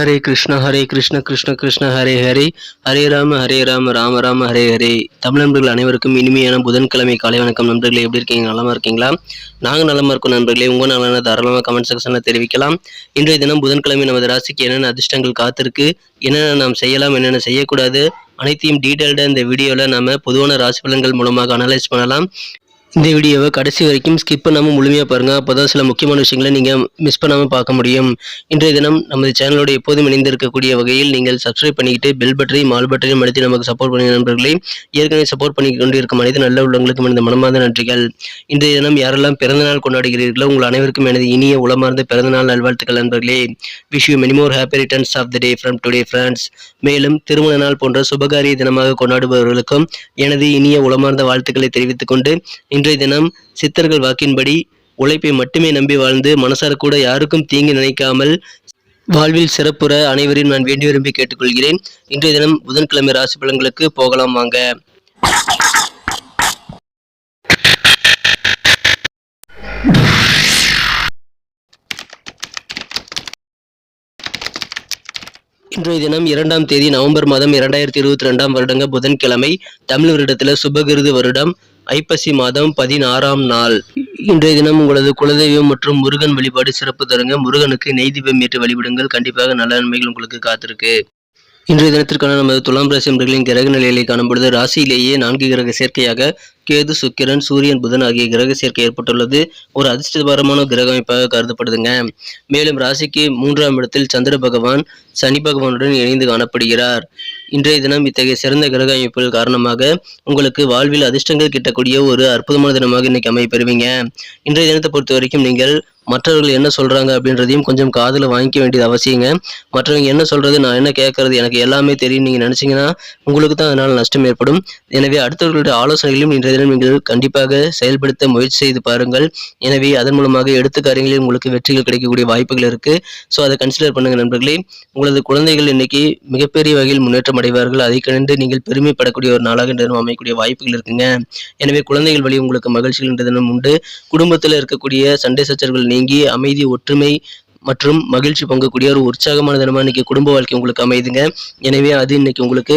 ஹரே கிருஷ்ண ஹரே கிருஷ்ண கிருஷ்ண கிருஷ்ண ஹரே ஹரே ஹரே ராம ஹரே ராம ராம ராம ஹரே ஹரே தமிழ் நண்பர்கள் அனைவருக்கும் இனிமையான புதன்கிழமை காலை வணக்கம். நண்பர்களே எப்படி இருக்கீங்க? நலமா இருக்கீங்களா? நாங்கள் நலமா இருக்கோம் நண்பர்களே. உங்க நலன தாராளமாக கமெண்ட் செக்ஷனில் தெரிவிக்கலாம். இன்றைய தினம் புதன்கிழமை நமது ராசிக்கு என்னென்ன அதிர்ஷ்டங்கள் காத்திருக்கு என்னென்ன நாம் செய்யலாம் என்னென்ன செய்யக்கூடாது அனைத்தையும் டீட்டெயில்டாக இந்த வீடியோவில் நம்ம பொதுவான ராசி பலன்கள் மூலமாக அனலைஸ் பண்ணலாம். இந்த வீடியோவை கடைசி வரைக்கும் ஸ்கிப் பண்ணாமல் முழுமையாக பாருங்கள் அப்போ தான் சில முக்கியமான விஷயங்களை நீங்கள் மிஸ் பண்ணாமல் பார்க்க முடியும். இன்றைய தினம் நமது சேனலோட எப்போதும் இணைந்திருக்கக்கூடிய வகையில் நீங்கள் சப்ஸ்கிரைப் பண்ணிக்கிட்டு பெல் பட்டனையும் மால் பட்டனையும் அழுத்தி நமக்கு சப்போர்ட் பண்ணி நண்பர்களே. ஏற்கனவே சப்போர்ட் பண்ணி கொண்டு இருக்கும் அனைத்து நல்ல உள்ளவங்களுக்கும் எனது மனமார்ந்த நன்றிகள். இன்றைய தினம் யாரெல்லாம் பிறந்தநாள் கொண்டாடுகிறீர்களோ உங்கள் அனைவருக்கும் எனது இனிய உளமார்ந்த பிறந்தநாள் நல்வாழ்த்துக்கள் நண்பர்களே. Wish you many more happy returns of the day from today friends மேலும் திருமண நாள் போன்ற சுபகாரிய தினமாக கொண்டாடுபவர்களுக்கும் எனது இனிய உளமார்ந்த வாழ்த்துக்களை தெரிவித்துக் கொண்டு இன்றைய தினம் சித்தர்கள் வாக்கின்படி உழைப்பை மட்டுமே நம்பி வாழ்ந்து மனசார கூட யாருக்கும் தீங்கு நினைக்காமல் வாழ்வில் சிறப்புற அனைவரையும் நான் வேண்டி விரும்பி கேட்டுக்கொள்கிறேன். இன்றைய தினம் புதன்கிழமை ராசி பலன்களுக்கு போகலாம் வாங்க. இன்றைய தினம் இரண்டாம் தேதி நவம்பர் மாதம் இரண்டாயிரத்தி இருபத்தி ரெண்டாம் வருடங்க புதன்கிழமை. தமிழ் வருடத்தில் சுபகிருது வருடம். ஐப்பசி மாதம் பதினாறாம் நாள். இன்றைய தினம் உங்களது குலதெய்வம் மற்றும் முருகன் வழிபாடு சிறப்பு தருங்க. முருகனுக்கு நெய் தீபம் ஏற்று வழிபடுங்கள். கண்டிப்பாக நல்ல நன்மைகள் உங்களுக்கு காத்திருக்கு. இன்றைய தினத்திற்கான நமது துலாம் ராசி என்பர்களின் கிரக நிலையிலே காணும்பொழுது ராசியிலேயே நான்கு கிரக சேர்க்கையாக கேது சுக்கிரன் சூரியன் புதன் ஆகிய கிரக சேர்க்கை ஏற்பட்டுள்ளது. ஒரு அதிர்ஷ்டபரமான கிரக அமைப்பாக கருதப்படுதுங்க. மேலும் ராசிக்கு மூன்றாம் இடத்தில் சந்திர பகவான் சனி பகவானுடன் இணைந்து காணப்படுகிறார். இன்றைய தினம் இத்தகைய சிறந்த கிரக அமைப்புகள் காரணமாக உங்களுக்கு வாழ்வில் அதிர்ஷ்டங்கள் கிட்டக்கூடிய ஒரு அற்புதமான தினமாக இன்னைக்கு அமைப்பெறுவீங்க இன்றைய தினத்தை பொறுத்த வரைக்கும் நீங்கள் மற்றவர்கள் என்ன சொல்றாங்க அப்படின்றதையும் கொஞ்சம் காதில் வாங்கிக்க வேண்டியது அவசியங்க. மற்றவங்க என்ன சொல்றது நான் என்ன கேட்கறது எனக்கு எல்லாமே தெரியும் நீங்க நினைச்சீங்கன்னா உங்களுக்கு தான் அதனால் நஷ்டம் ஏற்படும். எனவே அடுத்தவர்களுடைய ஆலோசனைகளையும் இன்றைய திறன் நீங்கள் கண்டிப்பாக செயல்படுத்த முயற்சி செய்து பாருங்கள். எனவே அதன் மூலமாக எடுத்த காரியங்களில் உங்களுக்கு வெற்றிகள் கிடைக்கக்கூடிய வாய்ப்புகள் இருக்கு. ஸோ அதை கன்சிடர் பண்ணுங்க நண்பர்களே. உங்களது குழந்தைகள் இன்னைக்கு மிகப்பெரிய வகையில் முன்னேற்றம் அடைவார்கள். அதை கண்டு நீங்கள் பெருமைப்படக்கூடிய ஒரு நாளாக இன்று தினம் அமையக்கூடிய வாய்ப்புகள் இருக்குங்க. எனவே குழந்தைகள் வழி உங்களுக்கு மகிழ்ச்சிகள் என்ற தினம் உண்டு. குடும்பத்தில் இருக்கக்கூடிய சண்டை சச்சரவுகள் நீங்கி அமைதி ஒற்றுமை மற்றும் மகிழ்ச்சி பங்கக்கூடிய ஒரு உற்சாகமான தினமாக இன்னைக்கு குடும்ப வாழ்க்கை உங்களுக்கு அமைதுங்க எனவே அது இன்னைக்கு உங்களுக்கு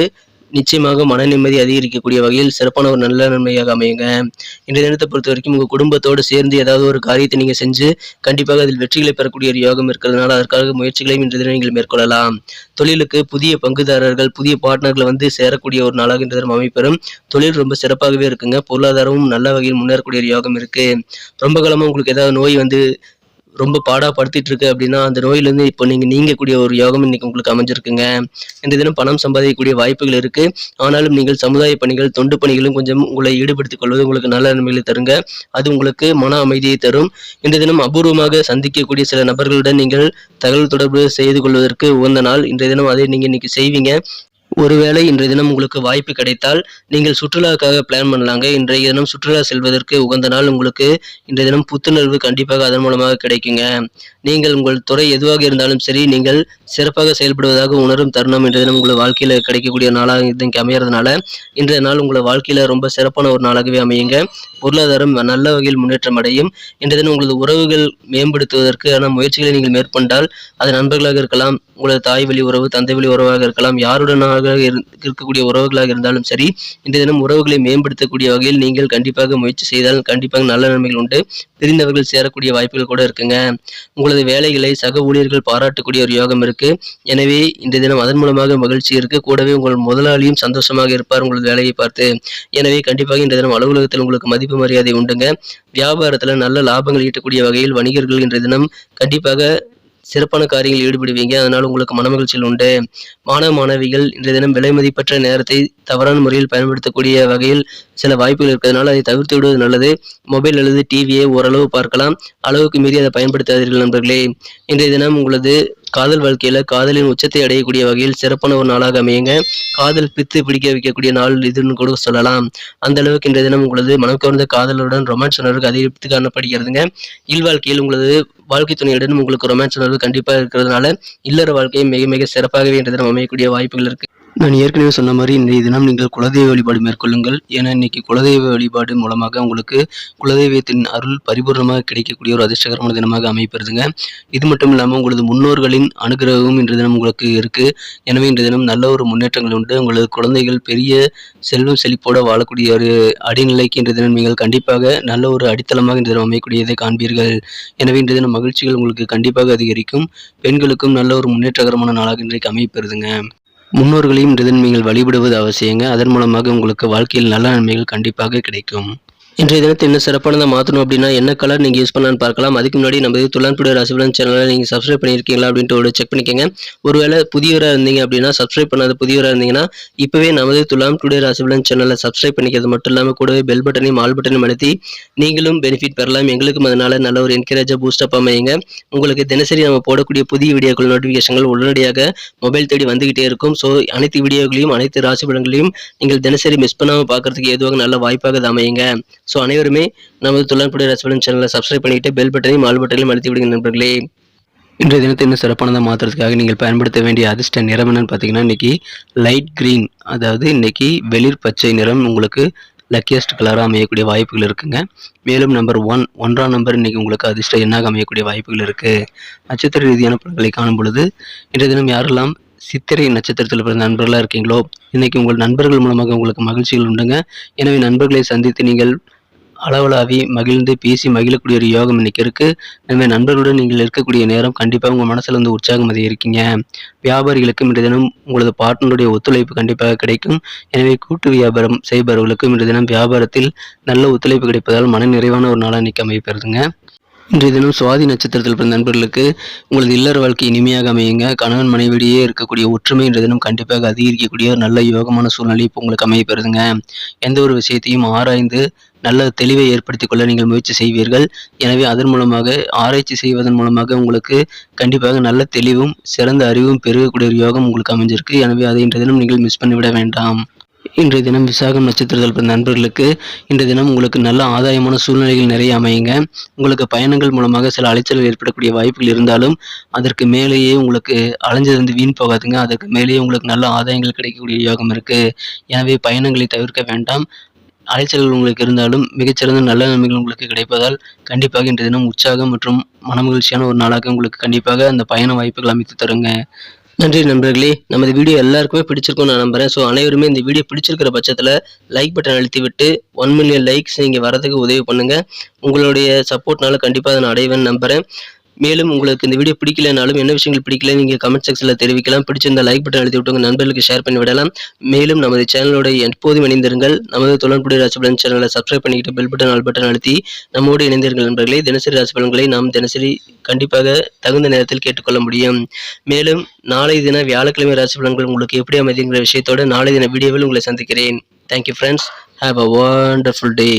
நிச்சயமாக மன நிம்மதி அதிகரிக்கக்கூடிய வகையில் சிறப்பான ஒரு நல்ல நன்மையாக அமையுங்க. இன்றைய தினத்தை பொறுத்த வரைக்கும் உங்கள் குடும்பத்தோடு சேர்ந்து ஏதாவது ஒரு காரியத்தை நீங்கள் செஞ்சு கண்டிப்பாக அதில் வெற்றிகளை பெறக்கூடிய ஒரு யோகம் இருக்கிறதுனால அதற்காக முயற்சிகளையும் இன்றைய தினம் நீங்கள் மேற்கொள்ளலாம். தொழிலுக்கு புதிய பங்குதாரர்கள் புதிய பார்ட்னர்களை வந்து சேரக்கூடிய ஒரு நாளாக இன்றைய தினம் அமைப்பெறும் தொழில் ரொம்ப சிறப்பாகவே இருக்குங்க. பொருளாதாரமும் நல்ல வகையில் முன்னேறக்கூடிய ஒரு யோகம் இருக்கு. ரொம்ப காலமாக உங்களுக்கு ஏதாவது நோய் வந்து ரொம்ப பாடாப்படுத்திட்டு இருக்கு அப்படின்னா அந்த நோயிலேருந்து இப்போ நீங்கள் நீங்கக்கூடிய ஒரு யோகம் இன்னைக்கு உங்களுக்கு அமைஞ்சிருக்குங்க. இந்த தினம் பணம் சம்பாதிக்கக்கூடிய வாய்ப்புகள் இருக்கு. ஆனாலும் நீங்கள் சமுதாய பணிகள் தொண்டு பணிகளும் கொஞ்சம் உங்களை ஈடுபடுத்திக் கொள்வது உங்களுக்கு நல்ல நன்மைகளை தருங்க. அது உங்களுக்கு மன அமைதியை தரும். இந்த தினம் அபூர்வமாக சந்திக்கக்கூடிய சில நபர்களுடன் நீங்கள் தகவல் தொடர்பு செய்து கொள்வதற்கு உகந்த நாள். இன்றைய தினம் அதை நீங்கள் இன்னைக்கு செய்வீங்க. ஒருவேளை இன்றைய தினம் உங்களுக்கு வாய்ப்பு கிடைத்தால் நீங்கள் சுற்றுலாவுக்காக பிளான் பண்ணலாங்க. இன்றைய தினம் சுற்றுலா செல்வதற்கு உகந்த நாள் உங்களுக்கு இன்றைய தினம் புத்துணர்வு கண்டிப்பாக அதன் மூலமாக கிடைக்குங்க. நீங்கள் உங்கள் துறை எதுவாக இருந்தாலும் சரி நீங்கள் சிறப்பாக செயல்படுவதாக உணரும் தருணம் இன்றைய தினம் உங்கள் வாழ்க்கையில் கிடைக்கக்கூடிய நாளாக இதுக்கு அமையறதுனால இன்றைய நாள் உங்களை வாழ்க்கையில் ரொம்ப சிறப்பான ஒரு நாளாகவே அமையுங்க. பொருளாதாரம் நல்ல வகையில் முன்னேற்றம் அடையும். இன்றைய தினம் உங்களது உறவுகள் மேம்படுத்துவதற்கான முயற்சிகளை நீங்கள் மேற்கொண்டால் அது நண்பர்களாக இருக்கலாம் உங்களது தாய் வழி உறவு தந்தை வழி உறவாக இருக்கலாம். யாருடனாக இரு- இருக்கக்கூடிய உறவுகளாக இருந்தாலும் சரி இந்த தினம் உறவுகளை மேம்படுத்தக்கூடிய வகையில் நீங்கள் கண்டிப்பாக முயற்சி செய்தால் கண்டிப்பாக நல்ல நன்மைகள் உண்டு. பிரிந்தவர்கள் சேரக்கூடிய வாய்ப்புகள் கூட இருக்குங்க. உங்களது வேலைகளை சக ஊழியர்கள் பாராட்டக்கூடிய ஒரு யோகம் இருக்கு. எனவே இந்த தினம் அதன் மூலமாக மகிழ்ச்சி இருக்கு. கூடவே உங்கள் முதலாளியும் சந்தோஷமாக இருப்பார் உங்களது வேலையை பார்த்து. எனவே கண்டிப்பாக இந்த தினம் அலுவலகத்தில் உங்களுக்கு மதிப்பு மரியாதை உண்டுங்க. வியாபாரத்தில் நல்ல லாபங்கள் ஈட்டக்கூடிய வகையில் வணிகர்கள் இன்றைய தினம் கண்டிப்பாக சிறப்பான காரியங்களில் ஈடுபடுவீங்க. அதனால் உங்களுக்கு மனமகிழ்ச்சியில் உண்டு. மாணவ மாணவிகள் இன்றைய தினம் விலை மதிப்பற்ற நேரத்தை தவறான முறையில் பயன்படுத்தக்கூடிய வகையில் சில வாய்ப்புகள் இருக்கிறதுனால அதை தவிர்த்து விடுவது நல்லது. மொபைல் அல்லது டிவியை ஓரளவு பார்க்கலாம். அளவுக்கு மீறி அதை பயன்படுத்தாதீர்கள் நண்பர்களே. இன்றைய தினம் உங்களது காதல் வாழ்க்கையில காதலின் உச்சத்தை அடையக்கூடிய வகையில் சிறப்பான ஒரு நாளாக அமையுங்க. காதல் பித்து பிடிக்க வைக்கக்கூடிய நாள் இதுன்னு கூட சொல்லலாம். அந்த அளவுக்கு இன்றைய தினம் உங்களது மனம் கவர்ந்த காதலுடன் ரொமான்ஸ் உணர்வுக்கு அதிகரித்து காணப்படுகிறதுங்க. இல்வாழ்க்கையில் உங்களது வாழ்க்கை துணையுடன் உங்களுக்கு ரொமான்ஸ் உணர்வு கண்டிப்பாக இருக்கிறதுனால இல்லற வாழ்க்கையை மிக மிக சிறப்பாகவே இன்றைய தினம் அமையக்கூடிய வாய்ப்புகள் இருக்கு. நான் ஏற்கனவே சொன்ன மாதிரி இன்றைய தினம் நீங்கள் குலதெய்வ வழிபாடு மேற்கொள்ளுங்கள். ஏன்னா இன்னைக்கு குலதெய்வ வழிபாடு மூலமாக உங்களுக்கு குலதெய்வத்தின் அருள் பரிபூர்ணமாக கிடைக்கக்கூடிய ஒரு அதிர்ஷ்டகரமான தினமாக அமைப்பெறுதுங்க இது மட்டும் இல்லாமல் உங்களது முன்னோர்களின் அனுகிரகமும் இன்றைய தினம் உங்களுக்கு இருக்குது எனவே இன்றைய தினம் நல்ல ஒரு முன்னேற்றங்கள் உண்டு. உங்களது குழந்தைகள் பெரிய செல்வம் செழிப்போடு வாழக்கூடிய ஒரு அடிநிலைக்கு இன்றைய தினம் நீங்கள் கண்டிப்பாக நல்ல ஒரு அடித்தளமாக இன்றைய தினம் அமையக்கூடியதை காண்பீர்கள். எனவே இன்றைய தினம் மகிழ்ச்சிகள் உங்களுக்கு கண்டிப்பாக அதிகரிக்கும். பெண்களுக்கும் நல்ல ஒரு முன்னேற்றகரமான நாளாக இன்றைக்கு அமைப்பெறுதுங்க முன்னோர்களையும் இன்றைய நீங்கள் வழிபடுவது அவசியங்க. அதன் மூலமாக உங்களுக்கு வாழ்க்கையில் நல்ல நன்மைகள் கண்டிப்பாக கிடைக்கும். இன்றைய தினத்தை என்ன சிறப்பானதாக மாற்றணும் அப்படின்னா என்ன கலர் நீங்கள் யூஸ் பண்ணலான்னு பார்க்கலாம். அதுக்கு முன்னாடி நம்ம இது துலான்புடைய ராசிபலன் சேனலை நீங்கள் சப்ஸ்கிரைப் பண்ணியிருக்கீங்களா அப்படின்ட்டு ஒரு செக் பண்ணிக்கோங்க. ஒருவேளை புதியவராக இருந்தீங்க அப்படின்னா சப்ஸ்கிரைப் பண்ணாத புதியவராக இருந்தீங்கன்னா இப்போவே நமது துலாம் டுடே ராசிபலன் சேனலை சப்ஸ்கிரைப் பண்ணிக்கிறது மட்டும் இல்லாமல் கூடவே பெல் பட்டனையும் ஆல் பட்டனையும் அழுத்தி நீங்களும் பெனிஃபிட் பெறலாம். எங்களுக்கும் அதனால் நல்ல ஒரு என்கரேஜாக பூஸ்டப் அமையுங்க உங்களுக்கு தினசரி நம்ம போடக்கூடிய புதிய வீடியோக்கள் நோட்டிஃபிகேஷன்கள் உடனடியாக மொபைல் தேடி வந்துகிட்டே இருக்கும். ஸோ அனைத்து வீடியோக்களையும் அனைத்து ராசிபலன்களையும் நீங்கள் தினசரி மிஸ் பண்ணாமல் பார்க்கறதுக்கு ஏதுவாக நல்ல வாய்ப்பாக அமையுங்க. ஸோ அனைவருமே நமது தொழில்நுட்ப ரசபலன் சேனலை சப்ஸ்கிரைப் பண்ணிட்டு பெல் பட்டனையும் ஆல் பட்டனையும் அழுத்தி விடுங்க நண்பர்களே. இன்றைய தினத்தை இன்னும் சிறப்பானதாக மாற்றுறதுக்காக நீங்கள் பயன்படுத்த வேண்டிய அதிர்ஷ்ட நிறம் என்னன்னு பார்த்தீங்கன்னா இன்னைக்கு லைட் கிரீன் அதாவது இன்னைக்கு வெளிர் பச்சை நிறம் உங்களுக்கு லக்கியஸ்ட் கலராக அமையக்கூடிய வாய்ப்புகள் இருக்குங்க. மேலும் நம்பர் ஒன் ஒன்றாம் நம்பர் இன்னைக்கு உங்களுக்கு அதிர்ஷ்ட எண்ணாக அமையக்கூடிய வாய்ப்புகள் இருக்குது நட்சத்திர ரீதியான பலன்களை காணும் பொழுது இன்றைய தினம் யாரெல்லாம் சித்திரை நட்சத்திரத்தில் பிறந்த நண்பர்களாக இருக்கீங்களோ இன்னைக்கு உங்கள் நண்பர்கள் மூலமாக உங்களுக்கு மகிழ்ச்சிகள் உண்டுங்க. எனவே நண்பர்களை சந்தித்து நீங்கள் அளவலாவி மகிழ்ந்து பேசி மகிழக்கூடிய ஒரு யோகம் இன்னைக்கு இருக்குது எனவே நண்பர்களுடன் நீங்கள் இருக்கக்கூடிய நேரம் கண்டிப்பாக உங்கள் மனசில் வந்து உற்சாகம் இருக்கீங்க வியாபாரிகளுக்கும் இன்றைய தினம் உங்களது பார்ட்னருடைய ஒத்துழைப்பு கண்டிப்பாக கிடைக்கும். எனவே கூட்டு வியாபாரம் செய்பவர்களுக்கும் இன்றைய தினம் வியாபாரத்தில் நல்ல ஒத்துழைப்பு கிடைப்பதால் மன நிறைவான ஒரு நாளாக இன்னைக்கு அமைப்பெறுதுங்க இன்றைய தினம் சுவாதி நட்சத்திரத்தில் பிறந்த நண்பர்களுக்கு உங்களது இல்லற வாழ்க்கை இனிமையாக அமையுங்க. கணவன் மனைவியிடையே இருக்கக்கூடிய ஒற்றுமை இன்றைய தினம் கண்டிப்பாக அதிகரிக்கக்கூடிய ஒரு நல்ல யோகமான சூழ்நிலை இப்போ உங்களுக்கு அமையப்பெறுதுங்க எந்த ஒரு விஷயத்தையும் ஆராய்ந்து நல்ல தெளிவை ஏற்படுத்திக் கொள்ள நீங்கள் முயற்சி செய்வீர்கள். எனவே அதன் மூலமாக ஆராய்ச்சி செய்வதன் மூலமாக உங்களுக்கு கண்டிப்பாக நல்ல தெளிவும் சிறந்த அறிவும் பெருகக்கூடிய ஒரு யோகம் உங்களுக்கு அமைஞ்சிருக்கு. எனவே அதை இன்றைய தினம் நீங்கள் மிஸ் பண்ணிவிட வேண்டாம். இன்றைய தினம் விசாகம் நட்சத்திரத்தில் பிறந்த நண்பர்களுக்கு இன்றைய தினம் உங்களுக்கு நல்ல ஆதாயமான சூழ்நிலைகள் நிறைய அமையுங்க. உங்களுக்கு பயணங்கள் மூலமாக சில அலைச்சல்கள் ஏற்படக்கூடிய வாய்ப்புகள் இருந்தாலும் அதற்கு மேலேயே உங்களுக்கு அலைஞ்சது வீண் போகாதுங்க. அதற்கு மேலேயே உங்களுக்கு நல்ல ஆதாயங்கள் கிடைக்கக்கூடிய யோகம் இருக்கு. எனவே பயணங்களை தவிர்க்க வேண்டாம். அலைச்சல்கள் உங்களுக்கு இருந்தாலும் மிகச்சிறந்த நல்ல நன்மைகள் உங்களுக்கு கிடைப்பதால் கண்டிப்பாக இன்றைய தினம் உற்சாகம் மற்றும் மனமகிழ்ச்சியான ஒரு நாளாக உங்களுக்கு கண்டிப்பாக அந்த பயண வாய்ப்புகள் அமைத்து தருங்க. நன்றி நண்பர்களே. நமது வீடியோ எல்லாருக்குமே பிடிச்சிருக்கும் நான் நம்புறேன். ஸோ அனைவருமே இந்த வீடியோ பிடிச்சிருக்கிற பட்சத்தில் லைக் பட்டன் அழுத்தி விட்டு ஒன் மில்லியன் லைக்ஸ் நீங்கள் வரதுக்கு உதவி பண்ணுங்கள் உங்களுடைய சப்போர்ட்னால கண்டிப்பாக அதை நான் அடைவேன் நம்புகிறேன் மேலும் உங்களுக்கு இந்த வீடியோ பிடிக்கலனாலும் என்ன விஷயங்கள் பிடிக்கல நீங்கள் கமெண்ட் செக்ஷனில் தெரிவிக்கலாம். பிடிச்சிருந்த லைக் பட்டன் அழுத்தி விட்டு உங்கள் நண்பர்களுக்கு ஷேர் பண்ணி விடலாம். மேலும் நமது சேனலோட எப்போதும் இணைந்திருங்கள். நமது தொழில்புடைய ராசிபலன் சேனலை சப்ஸ்கிரைப் பண்ணிக்கிட்டு பெல் பட்டன் ஆல் பட்டன் அழுத்தி நம்மோடு இணைந்திருங்கள் நண்பர்களே. தினசரி ராசிபலன்களை நாம் தினசரி கண்டிப்பாக தகுந்த நேரத்தில் கேட்டுக்கொள்ள முடியும். மேலும் நாளை தின வியாழக்கிழமை ராசிபலன்கள் உங்களுக்கு எப்படி அமைதிங்கிற விஷயத்தோடு நாளை தின வீடியோவில் உங்களை சந்திக்கிறேன். Thank you friends have a wonderful day